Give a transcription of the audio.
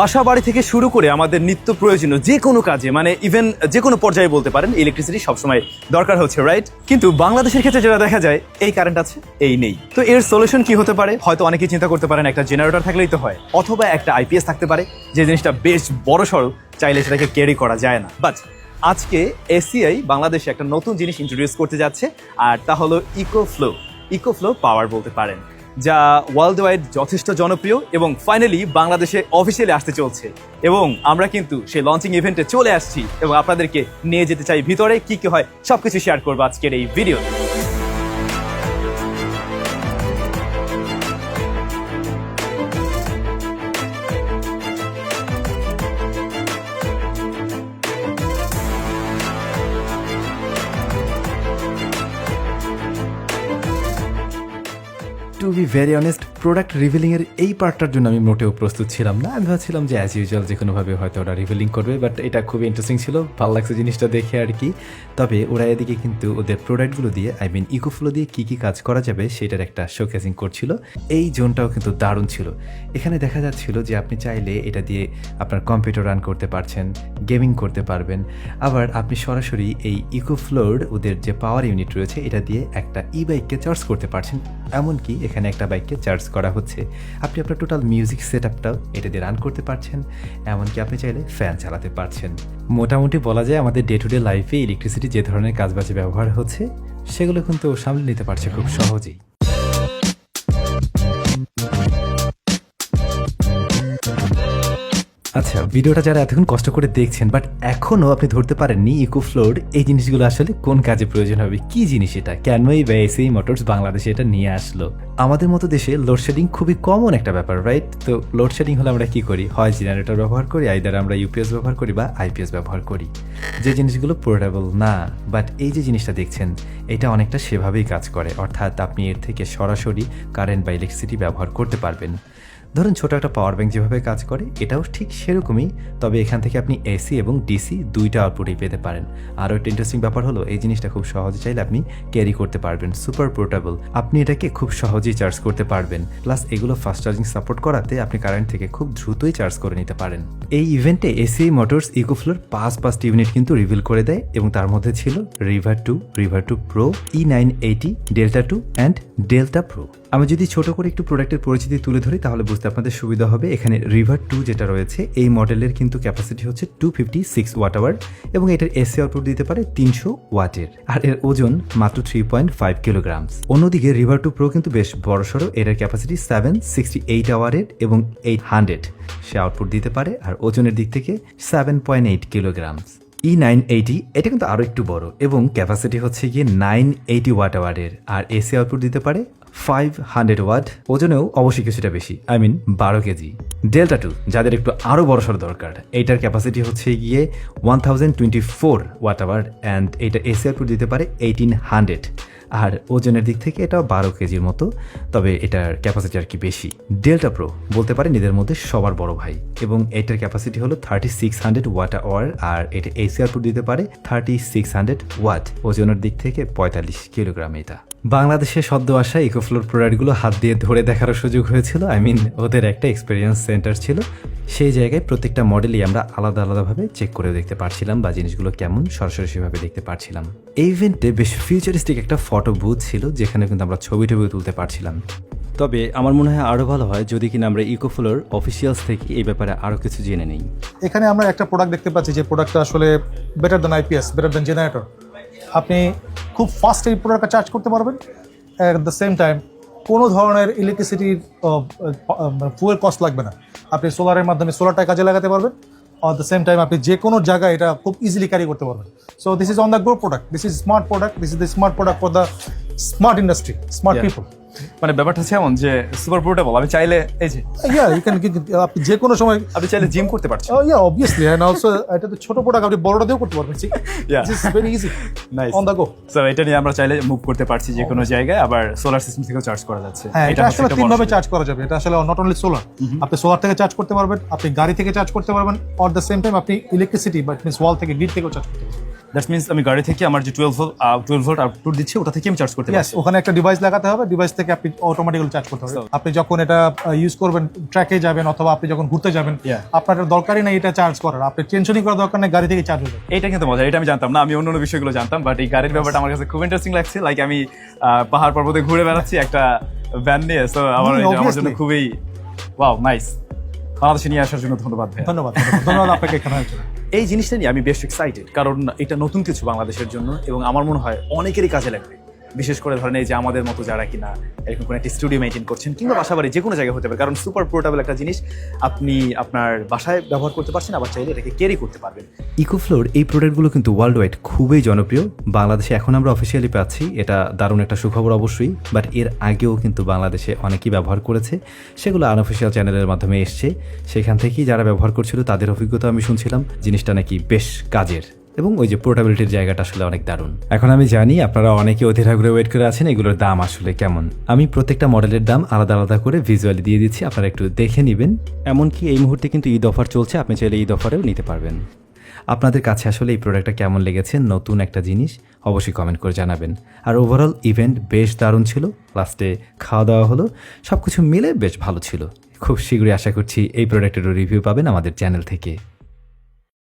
বাসা বাড়ি থেকে শুরু করে আমাদের নিত্য প্রয়োজনীয় যে কোনো কাজে মানে ইভেন যে কোনো পর্যায়ে বলতে পারেন ইলেকট্রিসিটি সবসময় দরকার হচ্ছে রাইট কিন্তু বাংলাদেশের ক্ষেত্রে যেটা দেখা যায়, এই কারেন্ট আছে, এই নেই। তো এর সলিউশন কি হতে পারে? হয়তো অনেকেই চিন্তা করতে পারেন, একটা জেনারেটর থাকলেই তো হয়, অথবা একটা আইপিএস থাকতে পারে, যে জিনিসটা বেশ বড় সড়ো, চাইলে সেটাকে ক্যারি করা যায় না। বাট আজকে এসিআই বাংলাদেশে একটা নতুন জিনিস ইন্ট্রোডিউস করতে যাচ্ছে, আর তা হলো eco flow eco flow power বলতে পারেন। যা ওয়ার্ল্ড ওয়াইড যথেষ্ট জনপ্রিয় এবং ফাইনালি বাংলাদেশে অফিসিয়ালি আসতে চলছে। এবং আমরা কিন্তু সেই লঞ্চিং ইভেন্টে চলে আসছি এবং আপনাদেরকে নিয়ে যেতে চাই ভিতরে, কি কি হয় সবকিছু শেয়ার করব আজকের এই video to be very honest product revealing এর এই পার্টটার জন্য আমি মোটেও প্রস্তুত ছিলাম না। আমি ভাবছিলাম যে অ্যাজ ইউজুয়াল যে কোনোভাবে হয়তো ওরা রিভিলিং করবে বাট এটা খুবই ইন্টারেস্টিং ছিল। ভালো লাগছে জিনিসটা দেখে আর কি। তবে ওরা এদিকে কিন্তু ওদের প্রোডাক্টগুলো দিয়ে আই মিন ইকোফ্লো দিয়ে কী কী কাজ করা যাবে সেটার একটা শোকেসিং করছিল। এই জোনটাও কিন্তু দারুণ ছিল। এখানে দেখা যাচ্ছিল যে, আপনি চাইলে এটা দিয়ে আপনার কম্পিউটার রান করতে পারছেন গেমিং করতে পারবেন। আবার আপনি সরাসরি এই ইকোফ্লোর ওদের যে পাওয়ার ইউনিট রয়েছে, এটা দিয়ে একটা ই বাইককে চার্জ করতে পারছেন। এমনকি এখানে একটা বাইককে চার্জ করা হচ্ছে। আপনি আপনার টোটাল মিউজিক সেট আপটাও এটা দিয়ে রান করতে পারছেন, এমনকি আপনি চাইলে ফ্যান চালাতে পারছেন। মোটামুটি বলা যায় আমাদের ডে টু ডে লাইফে ইলেকট্রিসিটি যে ধরনের কাজবাজে ব্যবহার হচ্ছে, সেগুলো কিন্তু সামলে নিতে পারছে খুব সহজেই। আচ্ছা ভিডিওটা যারা এতক্ষণ কষ্ট করে দেখছেন বাট এখনও আপনি ধরতে পারেননি ইকো ফ্লোর এই জিনিসগুলো আসলে কোন কাজে প্রয়োজন হবে? কি জিনিস এটা? কেনই বা এসি মোটরস বাংলাদেশে এটা নিয়ে আসলো? আমাদের মতো দেশে লোডশেডিং খুবই কমন একটা ব্যাপার রাইট তো লোডশেডিং হলে আমরা কি করি? হয় জেনারেটর ব্যবহার করি আইদার আমরা ইউপিএস ব্যবহার করি বা আইপিএস ব্যবহার করি। যে জিনিসগুলো পোর্টেবল না বাট এই যে জিনিসটা দেখছেন, এটা অনেকটা সেভাবেই কাজ করে। অর্থাৎ আপনি এর থেকে সরাসরি কারেন্ট বা ইলেকট্রিসিটি ব্যবহার করতে পারবেন। ধরুন ছোট একটা পাওয়ার ব্যাংক যেভাবে কাজ করে, এটাও ঠিক সেরকমই, তবে এখান থেকে আপনি এসি এবং ডিসি দুইটা আউটপুটই পেতে পারেন। আরও একটা ইন্টারেস্টিং ব্যাপার হলো, এই জিনিসটা খুব সহজে চাইলে আপনি ক্যারি করতে পারবেন সুপার পোর্টেবল আপনি এটাকে খুব সহজেই চার্জ করতে পারবেন। প্লাস এগুলো ফাস্ট চার্জিং সাপোর্ট করাতে আপনি কারেন্ট থেকে খুব দ্রুতই চার্জ করে নিতে পারেন। এই ইভেন্টে এসি মোটরস ইকোফ্লোর পাঁচ পাঁচটি ইউনিট কিন্তু রিভিল করে দেয় এবং তার মধ্যে ছিল River two River two Pro E nine eighty Delta two and Delta Pro আমি যদি ছোট করে একটু প্রোডাক্টের পরিচিতি তুলে ধরি, তাহলে বুঝতে আপনাদের সুবিধা হবে। এখানে রিভার টু যেটা রয়েছে, এই মডেলের কিন্তু ক্যাপাসিটি হচ্ছে two fifty six watt hour এবং এটার এসি আউটপুট দিতে পারে তিনশো ওয়াটের আর এর ওজন মাত্র থ্রি পয়েন্ট ফাইভ কিলোগ্রামস অন্যদিকে রিভার টু প্রো কিন্তু বেশ বড়সড় এটার ক্যাপাসিটি সেভেন সিক্সটি এইট আওয়ারের এবং এইট হান্ড্রেড সে আউটপুট দিতে পারে, আর ওজনের দিক থেকে সেভেন পয়েন্ট এইট কিলোগ্রামস ই নাইন এইটি এটা কিন্তু আরও একটু বড় এবং ক্যাপাসিটি হচ্ছে গিয়ে নাইন এইটি ওয়াট আওয়ারের আর এসি আউটপুট দিতে পারে ফাইভ হান্ড্রেড ওয়াট ওজনেও অবশ্যই কিছুটা বেশি আই মিন বারো কেজি। ডেল্টা টু যাদের একটু আরও বড় সড় দরকার এইটার ক্যাপাসিটি হচ্ছে গিয়ে one thousand twenty four watt hour and এটা এসি আউটপুট দিতে পারে এইটিন হান্ড্রেড আর ওজনের দিক থেকে এটা বারো কেজির মতো, তবে এটার ক্যাপাসিটি আর কি বেশি। ডেল্টা প্রো বলতে পারেন এদের মধ্যে সবার বড় ভাই। এবং এটার ক্যাপাসিটি হলো thirty six hundred watt hour আর এটা এসি আউটপুট দিতে পারে থার্টি সিক্স হান্ড্রেড ওয়াট ওজনের দিক থেকে পঁয়তাল্লিশ কিলোগ্রাম এটা। বাংলাদেশে সদ্য আসা ইকোফ্লোর প্রোডাক্টগুলো হাত দিয়ে ধরে দেখারও সুযোগ হয়েছিল। আই মিন ওদের একটা এক্সপিরিয়েন্স সেন্টার ছিল। সেই জায়গায় প্রত্যেকটা মডেলই আমরা আলাদা আলাদাভাবে চেক করে দেখতে পারছিলাম বা জিনিসগুলো কেমন সরাসরি সেভাবে দেখতে পারছিলাম। এই ইভেন্টে বেশ ফিউচারিস্টিক একটা ফটো বুথ ছিল যেখানে কিন্তু আমরা ছবি টবি তুলতে পারছিলাম। তবে আমার মনে হয় আরও ভালো হয় যদি কিনা আমরা ইকোফ্লোর অফিসিয়ালস থেকে এই ব্যাপারে আরও কিছু জেনে নেই। এখানে আমরা একটা প্রোডাক্ট দেখতে পাচ্ছি যে প্রোডাক্টটা আসলে better than IPS better than generator আপনি খুব ফাস্ট এই প্রোডাক্টটা চার্জ করতে পারবেন। অ্যাট দ্য সেম টাইম কোনো ধরনের ইলেকট্রিসিটির ফুয়েল কস্ট লাগবে না। আপনি সোলারের মাধ্যমে সোলারটা কাজে লাগাতে পারবেন। অট দ্য সেম টাইম আপনি যে কোনো জায়গায় এটা খুব ইজিলি ক্যারি করতে পারবেন। So this is on the grow product this is smart product this is the smart product for the smart industry smart. People মানে ব্যাপারটা হচ্ছে এমন যে সুপার পোর্টেবল আমি চাইলে এই যে ইয়া ইউ ক্যান আপনি যে কোনো সময় আপনি চাইলে জিম করতে পারছেন। Oh yeah, obviously, and also এটা তো ছোট প্রোডাক্ট আপনি বড়টা দিয়েও করতে পারবেন this is very easy. Nice. on the go. So এটা নিয়ে আমরা চাইলে মুভ করতে পারছি যে কোনো জায়গায় আবার সোলার সিস্টেম থেকেও চার্জ করা যাচ্ছে। হ্যাঁ এটা আসলে তিন ভাবে চার্জ করা যাবে। এটা আসলে নট অনলি সোলার আপনি সোলার থেকে চার্জ করতে পারবেন আপনি গাড়ি থেকে চার্জ করতে পারবেন অর দ্য সেম টাইম আপনি ইলেকট্রিসিটি বাট মিনস ওয়াল থেকে গ্রিড থেকেও চার্জ করতে পারবেন। দ্যাটস মিনস আমি গাড়ি থেকে আমার যে twelve volt twelve volt output দিচ্ছে ওটা থেকে আমি চার্জ করতে পারছি ওখানে একটা ডিভাইস লাগাতে হবে ডিভাইস থেকে আপনি অটোমেটিক্যালি চার্জ করতে হবে। আপনি যখন এটা ইউজ করবেন ট্র্যাকে যাবেন অথবা আপনি যখন ঘুরতে যাবেন আপনার দরকারই নেই এটা চার্জ করার। আপনি টেনশনই করার দরকার নেই গাড়ি থেকে চার্জ হয়ে এটা কিন্তু মজা এটা আমি জানতাম না আমি অন্য অন্য বিষয়গুলো জানতাম বাট এই গাড়ির ব্যাপারটা আমার কাছে খুব ইন্টারেস্টিং লাগছে। লাইক আমি পাহাড় পর্বতে ঘুরে বেড়াচ্ছি একটা ভ্যান নিয়ে সো আমার আমার জন্য খুবই ওয়াও নাইস বাংলাদেশে নিয়ে আসার জন্য ধন্যবাদ ধন্যবাদ ধন্যবাদ। আপনাকে এখানে। এই জিনিসটা নিয়ে আমি বেশ এক্সাইটেড কারণ এটা নতুন কিছু বাংলাদেশের জন্য এবং আমার মনে হয় অনেকেরই কাজে লাগবে। বিশেষ করে ধরেন এই যে আমাদের মতো যারা কিনা, এরকম কোনো একটা স্টুডিও মেনটেন করছেন কিংবা বাসাবাড়ি যে কোনো জায়গায় হতে পারে, কারণ সুপার পোর্টেবল একটা জিনিস আপনি আপনার বাসায় ব্যবহার করতে পারছেন, আবার চাইলে এটাকে ক্যারি করতে পারবেন। ইকোফ্লোর এই প্রোডাক্টগুলো কিন্তু ওয়ার্ল্ড ওয়াইড খুবই জনপ্রিয়। বাংলাদেশে এখন আমরা অফিসিয়ালি পাচ্ছি, এটা দারুণ একটা সুখবর অবশ্যই বাট এর আগেও কিন্তু বাংলাদেশে অনেকেই ব্যবহার করেছে। সেগুলো আনঅফিসিয়াল চ্যানেলের মাধ্যমে এসছে। সেখান থেকেই যারা ব্যবহার করছিল, তাদের অভিজ্ঞতা আমি শুনছিলাম। জিনিসটা নাকি বেশ কাজের। এবং ওই যে পোর্টাবিলিটির জায়গাটা আসলে অনেক দারুণ। এখন আমি জানি আপনারা অনেকে অধীর আগ্রহে ওয়েট করে আছেন, এগুলোর দাম আসলে কেমন। আমি প্রত্যেকটা মডেলের দাম আলাদা আলাদা করে ভিজুয়ালি দিয়ে দিচ্ছি, আপনারা একটু দেখে নেবেন। এমনকি এই মুহূর্তে কিন্তু ঈদ অফার চলছে, আপনি চাইলে ঈদ অফারেও নিতে পারবেন। আপনাদের কাছে আসলে এই প্রোডাক্টটা কেমন লেগেছে, নতুন একটা জিনিস, অবশ্যই কমেন্ট করে জানাবেন। আর ওভারঅল ইভেন্ট বেশ দারুণ ছিল লাস্টে খাওয়া দাওয়া হলো সব কিছু মিলে বেশ ভালো ছিল। খুব শীঘ্রই আশা করছি এই প্রোডাক্টেরও রিভিউ পাবেন আমাদের চ্যানেল থেকে।